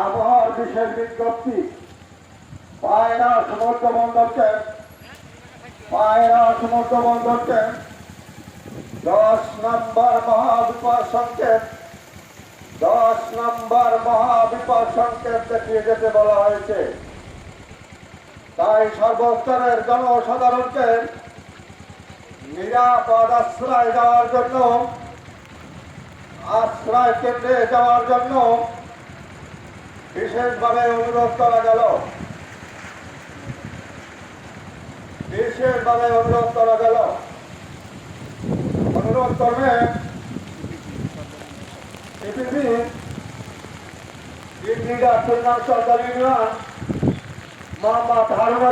আবহাওয়ার বিশেষ বিজ্ঞপ্তি। পায়রা সমুদ্র বন্দরকে, পায়রা সমুদ্র বন্দরকে, দশ নম্বর মহাবিপদ সংকেত দশ নম্বর মহাবিপদ সংকেত দেখিয়ে যেতে বলা হয়েছে। তাই সর্বস্তরের জনসাধারণকে নিরাপদ আশ্রয় দেওয়ার জন্য, আশ্রয় কেন্দ্রে যাওয়ার জন্য বিশেষভাবে অনুরোধ করা গেল। বিশেষভাবে অনুরোধ করা গেল। অনুরোধ করবে সরকারি ইউনিয়ন মোহাম্মদ হারুন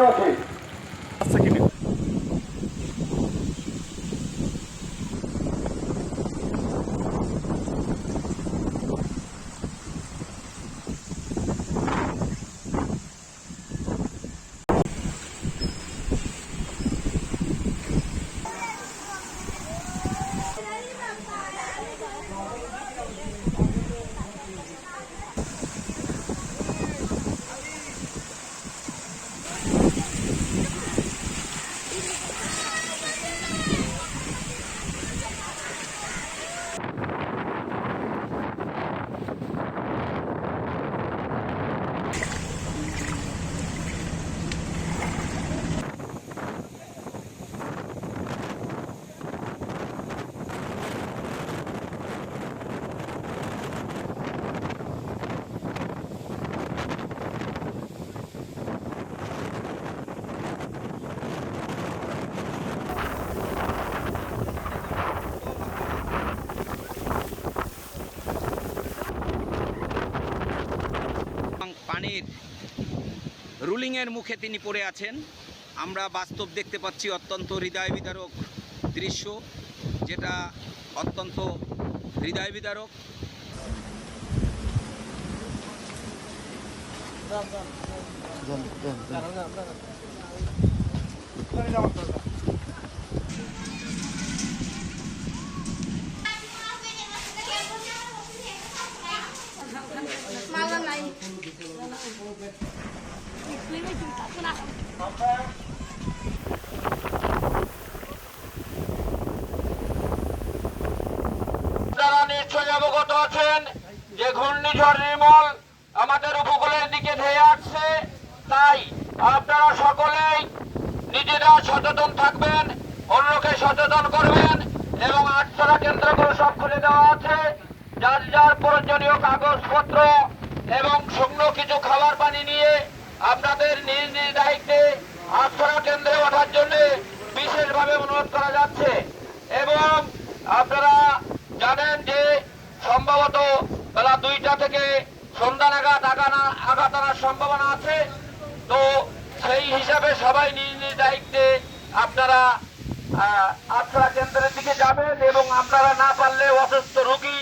এবং পানির রুলিংয়ের মুখে তিনি পড়ে আছেন। আমরা বাস্তব দেখতে পাচ্ছি অত্যন্ত হৃদয় বিদারক দৃশ্য, যেটা অত্যন্ত হৃদয় বিদারক। আপনারা নিশ্চয়ই অবগত আছেন যে ঘূর্ণিঝড় নির্মল আমাদের উপকূলের দিকে ধেয়ে আসছে। তাই আপনারা সকলেই নিজেরা সচেতন থাকবেন, অন্যকে সচেতন করবেন এবং আটশোটা কেন্দ্রগুলো সব খুলে দেওয়া আছে। যার যার প্রয়োজনীয় কাগজপত্র এবং শুকনো কিছু খাবার পানি নিয়ে আপনাদের নিজ নিজ দায়িত্বে আটশোটা কেন্দ্রে ওঠার জন্য বিশেষভাবে অনুরোধ করা যাচ্ছে। এবং আপনারা জানেন যে সম্ভবত বেলা দুইটা থেকে সন্ধ্যা নাগাদ আগানা আঘাত আনার সম্ভাবনা আছে। তো সেই হিসাবে সবাই নিজ নিজ দায়িত্বে আপনারা আশ্রয় কেন্দ্রের দিকে যাবেন এবং আপনারা না পারলে অসুস্থ রোগী